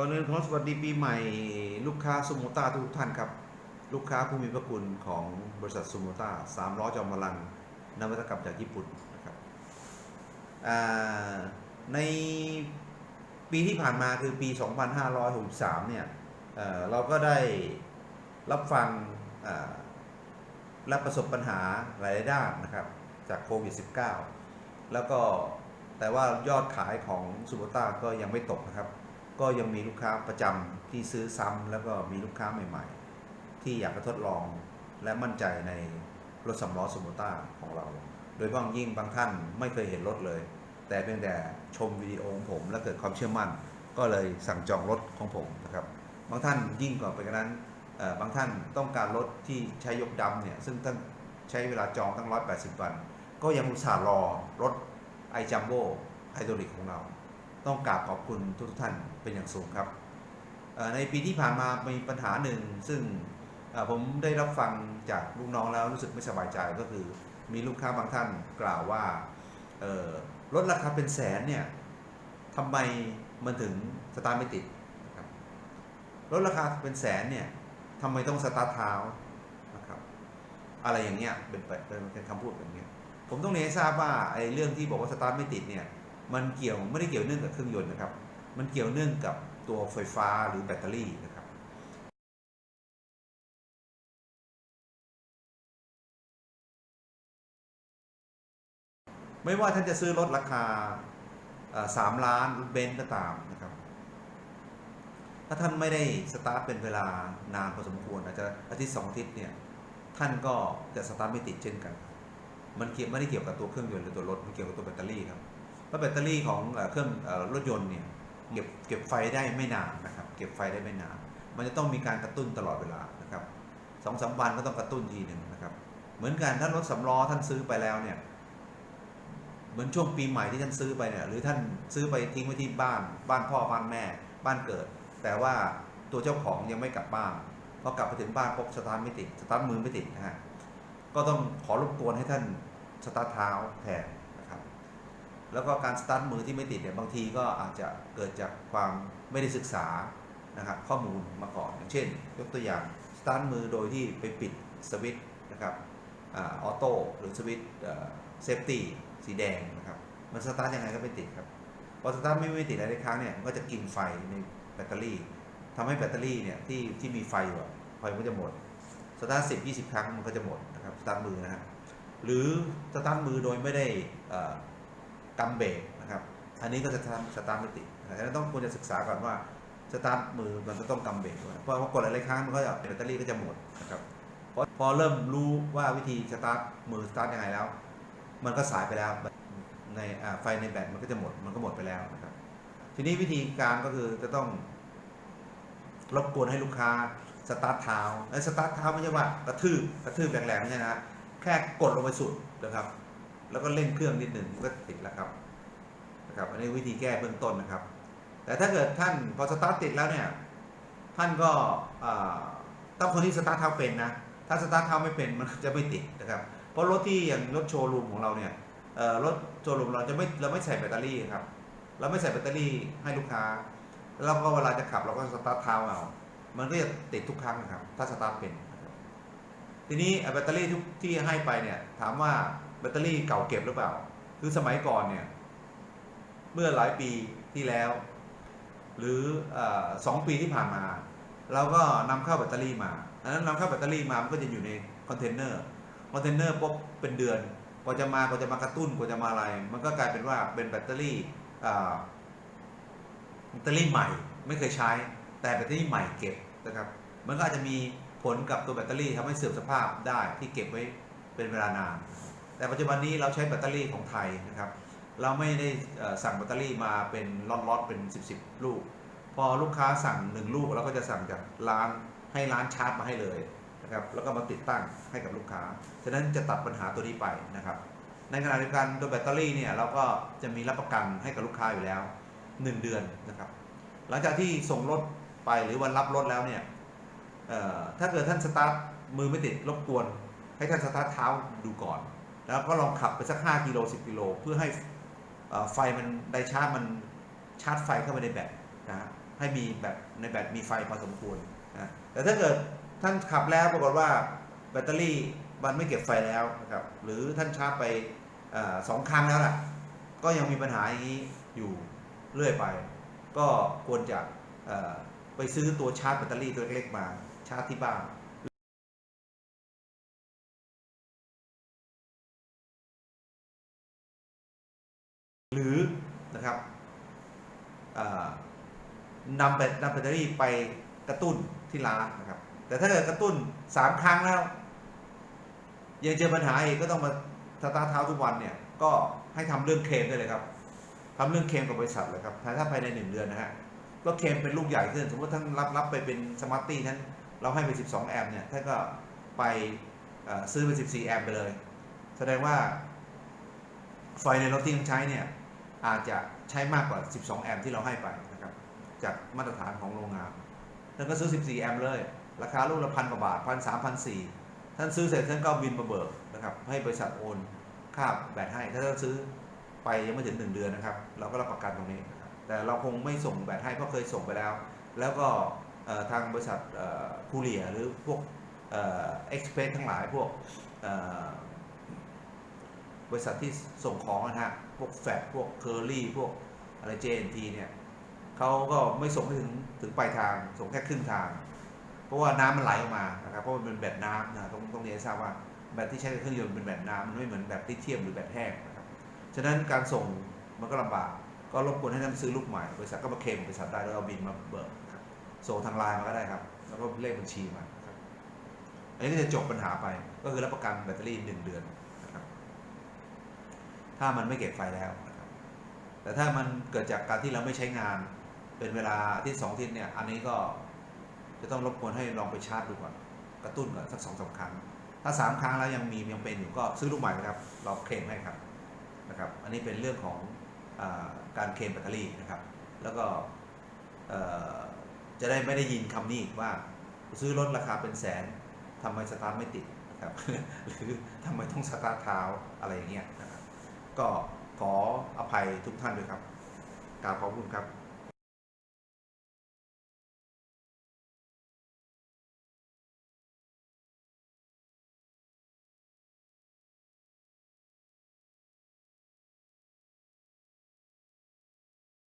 ก่อนอื่นขอสวัสดีปีใหม่ ลูกค้าซูโมต้าทุกท่านครับ ลูกค้าผู้มีพระคุณของบริษัทซูโมต้าสามล้อจอมพลังนวัตกรรมจากญี่ปุ่นนะครับในปีที่ผ่านมาคือปี 2563 เนี่ยเอ่อเราก็ได้รับฟังและประสบปัญหาหลายด้านนะครับ จากโควิด -19 แล้วก็แต่ว่ายอดขายของซูโมต้าก็ยังไม่ตกนะครับ ก็ยังมีลูกค้าประจำที่ซื้อซ้ำแล้วก็มีลูกค้าใหม่ ๆ ที่อยากจะทดลองและมั่นใจในรถสำล้อซูโมต้าของเรา โดยเฉพาะอย่างยิ่งบางท่านไม่เคยเห็นรถเลย แต่เพียงแต่ชมวิดีโอของผมแล้วเกิดความเชื่อมั่น ก็เลยสั่งจองรถของผมนะครับ บางท่านยิ่งกว่าไปกว่านั้นบางท่านต้องการรถที่ใช้ยกดำเนี่ยซึ่งท่านใช้เวลาจองตั้ง 180 วัน ก็ยังอุตส่าห์รอรถไอจัมโบ้ไฮดรอลิกของเรา ต้องกราบขอบคุณทุกท่านเป็นอย่างสูงครับ ในปีที่ผ่านมามีปัญหาหนึ่ง ซึ่งผมได้รับฟังจากลูกน้องแล้วรู้สึกไม่สบายใจก็คือ มีลูกค้าบางท่านกล่าวว่าเอ่อราคาเป็นแสนเนี่ยทำไมมันถึงสตาร์ทไม่ติดนะครับรถราคาเป็นแสนเนี่ยทำไมต้องสตาร์ทเท้านะครับอะไรอย่างเงี้ยเป็นเป็นคำพูดแบบเนี้ยผมต้องเรียนทราบว่าไอ้เรื่องที่บอกว่าสตาร์ทไม่ติดเนี่ย มันเกี่ยวไม่ได้เกี่ยวเนื่องกับเครื่องยนต์นะครับ มันเกี่ยวเนื่องกับตัวไฟฟ้าหรือแบตเตอรี่นะครับไม่ว่าท่านจะซื้อรถราคาสามล้านเบนซ์ก็ตามนะครับ ถ้าท่านไม่ได้สตาร์ทเป็นเวลานานพอสมควรอาจจะอาทิตย์สองอาทิตย์เนี่ย ท่านก็จะสตาร์ทไม่ติดเช่นกัน มันเกี่ยวไม่ได้เกี่ยวกับตัวเครื่องยนต์หรือตัวรถ มันเกี่ยวกับตัวแบตเตอรี่ครับ เพราะแบตเตอรี่ของเครื่องรถยนต์เนี่ยเก็บเก็บไฟได้ไม่นานนะครับ เก็บไฟได้ไม่นาน มันจะต้องมีการกระตุ้นตลอดเวลานะครับสองสามวันก็ต้องกระตุ้นทีหนึ่งนะครับ เหมือนกันถ้ารถสำล้อท่านซื้อไปแล้วเนี่ย เหมือนช่วงปีใหม่ที่ท่านซื้อไปเนี่ย หรือท่านซื้อไปทิ้งไว้ที่บ้าน บ้านพ่อบ้านแม่ บ้านเกิด แต่ว่าตัวเจ้าของยังไม่กลับบ้านพอกลับไปถึงบ้านปุ๊บสตาร์ทไม่ติดสตาร์ทมือไม่ติดนะฮะก็ต้องขอรบกวนให้ท่านสตาร์ทเท้าแทน แล้วก็การสตาร์ทมือที่ไม่ติดเนี่ยบางทีก็อาจจะเกิดจากความไม่ได้ศึกษานะครับข้อมูลมาก่อนอย่างเช่น ยกตัวอย่างสตาร์ทมือโดยที่ไปปิดสวิตช์นะครับออโต้หรือสวิตช์เซฟตี้สีแดงนะครับมันสตาร์ทยังไงก็ไม่ติดครับพอสตาร์ทไม่ไม่ติดหลายครั้งเนี่ยมันก็จะกินไฟในแบตเตอรี่ทำให้แบตเตอรี่เนี่ยที่ที่มีไฟอยู่อะไฟมันก็จะหมดสตาร์ทสิบยี่สิบครั้งมันก็จะหมดนะครับสตาร์ทมือนะฮะหรือสตาร์ทมือโดยไม่ได้อ่ กำเบรกนะครับ อันนี้ก็จะทำสตาร์ทไม่ติดนะฉะนั้นต้องควรจะศึกษาก่อนว่าสตาร์ทมือมันจะต้องกำเบรกด้วยเพราะว่ากดหลายๆครั้งมันก็จะแบตเตอรี่ก็จะหมดนะครับพอพอเริ่มรู้ว่าวิธีสตาร์ทมือสตาร์ทยังไงแล้ว มันก็สายไปแล้วในไฟในแบตมันก็จะหมดมันก็หมดไปแล้วนะครับ ทีนี้วิธีการก็คือจะต้องรบกวนให้ลูกค้าสตาร์ทเท้าไอ้สตาร์ทเท้าไม่ใช่ว่ากระทืบกระทืบแรงๆไม่ใช่นะแค่กดลงไปสุดนะครับ แล้วก็เร่งเครื่องนิดหนึ่งก็ติดแล้วครับนะครับ อันนี้วิธีแก้เบื้องต้นนะครับ แต่ถ้าเกิดท่านพอสตาร์ทติดแล้วเนี่ยท่านก็ต้องคนที่สตาร์ทเท้าเป็นนะถ้าสตาร์ทเท้าไม่เป็นมันจะไม่ติดนะครับ เพราะรถที่อย่างรถโชว์รูมของเราเนี่ยรถโชว์รูมเราจะไม่เราไม่ใส่แบตเตอรี่ครับเราไม่ใส่แบตเตอรี่ให้ลูกค้า แล้วก็เวลาจะขับเราก็สตาร์ทเท้าเอามันก็จะติดทุกครั้งนะครับ ถ้าสตาร์ทเป็น ทีนี้แบตเตอรี่ทุกที่ให้ไปเนี่ยถามว่า แบตเตอรี่เก่าเก็บหรือเปล่า คือสมัยก่อนเนี่ย เมื่อหลายปีที่แล้ว หรืออสองปีที่ผ่านมาเราก็นำเข้าแบตเตอรี่มาอันนั้นนำเข้าแบตเตอรี่มามันก็จะอยู่ในคอนเทนเนอร์คอนเทนเนอร์ปุ๊บเป็นเดือนกว่าจะมากว่าจะมากระตุ้นกว่าจะมาอะไร มันก็กลายเป็นว่าเป็นแบตเตอรี่แบตเตอรี่ใหม่ไม่เคยใช้ แต่แบตเตอรี่ใหม่เก็บนะครับ มันก็อาจจะมีผลกับตัวแบตเตอรี่ทำให้เสื่อมสภาพได้ที่เก็บไว้เป็นเวลานาน แต่ปัจจุบันนี้เราใช้แบตเตอรี่ของไทยนะครับเราไม่ได้สั่งแบตเตอรี่มาเป็นล็อตๆเป็น 10บสลูก พอลูกค้าสั่ง 1 ลูกเราก็จะสั่งจากร้านให้ร้านชาร์จมาให้เลยนะครับแล้วก็มาติดตั้งให้กับลูกค้า ฉะนั้นจะตัดปัญหาตัวนี้ไปนะครับ ในขณะเดียวกันตัวแบตเตอรี่เนี่ยเราก็จะมีรับประกันให้กับลูกค้าอยู่แล้ว 1 เดือนนะครับหลังจากที่ส่งรถไปหรือวันรับรถแล้วเนี่ยถ้าเกิดท่านสตาร์ทมือไม่ติดรบกวน ให้ท่านสตาร์ทเท้าดูก่อน แล้วก็ลองขับไปสัก 5กิโล10กิโลเพื่อให้ไฟมันไดชาร์จมันชาร์จไฟเข้าไปในแบตนะฮะให้มีแบบในแบตมีไฟพอสมควรนะแต่ถ้าเกิดท่านขับแล้วปรากฏว่าแบตเตอรี่มันไม่เก็บไฟแล้วนะครับหรือท่านชาร์จไปอสองครั้งแล้วล่ะ ก็ยังมีปัญหาอย่างนี้อยู่เรื่อยไป ก็ควรจะไปซื้อตัวชาร์จแบตเตอรี่ตัวเล็กๆมาชาร์จที่บ้าน หรือนะครับเอ่อ นำแบตนำแบตเตอรี่ไปกระตุ้นที่ร้านนะครับ แต่ถ้าเกิดกระตุ้นสามครั้งแล้ว ยังเจอปัญหาอีกก็ต้องมาสตาร์เท้าทุกวันเนี่ย ก็ให้ทำเรื่องเคลมได้เลยครับทำเรื่องเคลมกับบริษัทเลยครับถ้าภายในหนึ่งเดือนนะฮะก็เคลมเป็นลูกใหญ่ขึ้น สมมติท่านรับรับไปเป็นสมาร์ตตี้ท่านเราให้ไป 12 แอมป์เนี่ยท่านก็ไปซื้อเป็น14 แอมป์ไปเลย แสดงว่าไฟในรถที่ท่านใช้เนี่ยอาจจะใช้มากกว่า 12 แอมป์ที่เราให้ไป จากมาตรฐานของโรงงานท่านก็ซื้อ 14 แอมป์เลย ราคาลูกละพันกว่าบาทพันสามพันสี่ท่านซื้อเสร็จท่านก็บินมาเบิกนะครับให้บริษัทโอนค่าแบตให้ ถ้าท่านซื้อไปยังไม่ถึง 1 เดือนนะครับ เราก็รับประกันตรงนี้ แต่เราคงไม่ส่งแบตให้เพราะเคยส่งไปแล้ว แล้วก็ทางบริษัทคูเรียหรือพวกเอ็กซ์เพรสทั้งหลายพวกบริษัทที่ส่งของนะฮะ พวกแฟดพวกเคอรี่ พวกอะไร JNT เนี่ย เขาก็ไม่ส่งให้ถึงถึงปลายทาง ส่งแค่ครึ่งทาง เพราะว่าน้ำมันไหลออกมานะครับเพราะมันเป็นแบตน้ำนะต้องต้องเรียนทราบว่าแบตที่ใช้ในเครื่องยนต์เป็นแบตน้ำมันไม่เหมือนแบตลิเธียมหรือแบตแห้งนะครับฉะนั้นการส่งมันก็ลำบากก็รบกวนให้ท่านซื้อลูกใหม่บริษัทก็มาเคลมบริษัทได้แล้วเอาบินมาเบิกนะครับส่งทางไลน์มาก็ได้ครับ แล้วก็เลขบัญชีมาครับอันนี้ก็จะจบปัญหาไป ก็คือรับประกันแบตเตอรี่หนึ่งเดือนนะครับ ถ้ามันไม่เก็บไฟแล้วนะครับ แต่ถ้ามันเกิดจากการที่เราไม่ใช้งาน เป็นเวลาที่สองทิตย์เนี่ย อันนี้ก็จะต้องรบกวนให้ลองไปชาร์จดูก่อนกระตุ้นก่อนสักสองสามครั้ง ถ้าสามครั้งแล้วยังมียังเป็นอยู่ก็ซื้อลูกใหม่นะครับเราเคลมให้ครับนะครับ อันนี้เป็นเรื่องของอการเคลมแบตเตอรี่นะครับ แล้วก็จะได้ไม่ได้ยินคำนี้อีกว่า ซื้อรถราคาเป็นแสนทำไมสตาร์ทไม่ติดนะครับหรือทำไมต้องสตาร์ทเท้าอะไรอย่างเงี้ยนะครับก็ขออภัยทุกท่านด้วยครับกราบขอบคุณครับ